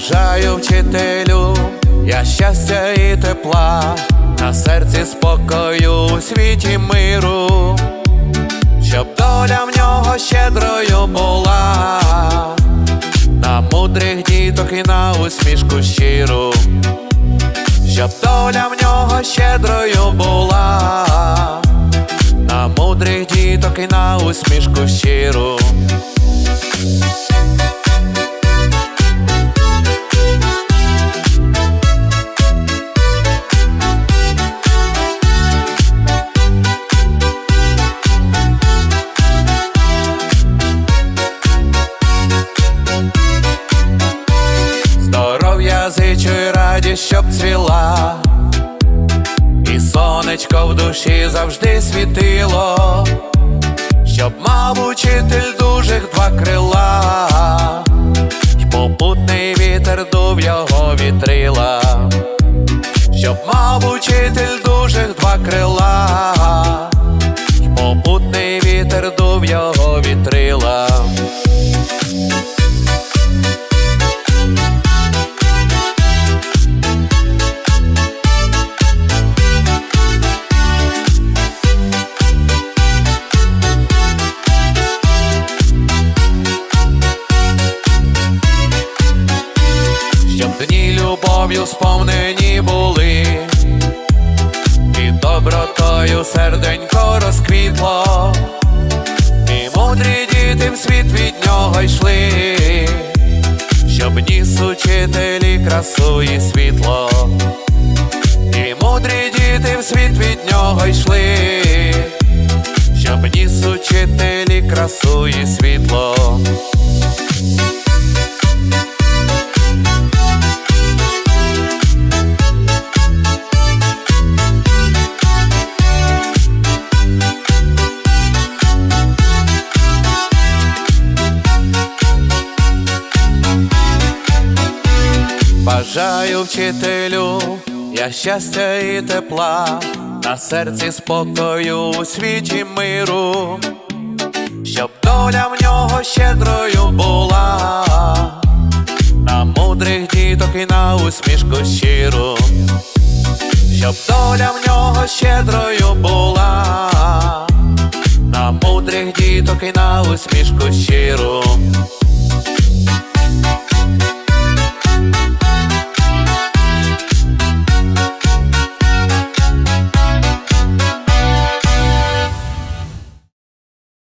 Бажаю вчителю, я щастя і тепла, на серці спокою у світі миру, щоб доля в нього щедрою була, усмішку щиру, щоб доля в нього щедрою була, на мудрих діток і на усмішку щиру. І радість, щоб цвіла, і сонечко в душі завжди світило, щоб мав учитель дужих два крила, й попутний вітер дув його вітрила, щоб дні любов'ю сповнені були, і добротою серденько розквітло, і мудрі діти в світ від нього йшли, щоб ніс учителі красу і світло, і мудрі діти в світ від нього йшли, щоб ніс учителі красу і світло. Бажаю вчителю, я щастя і тепла, на серці спокою у світі миру, щоб доля в нього щедрою була, на мудрих діток і на усмішку щиру, щоб доля в нього щедрою була, на мудрих діток і на усмішку щиру.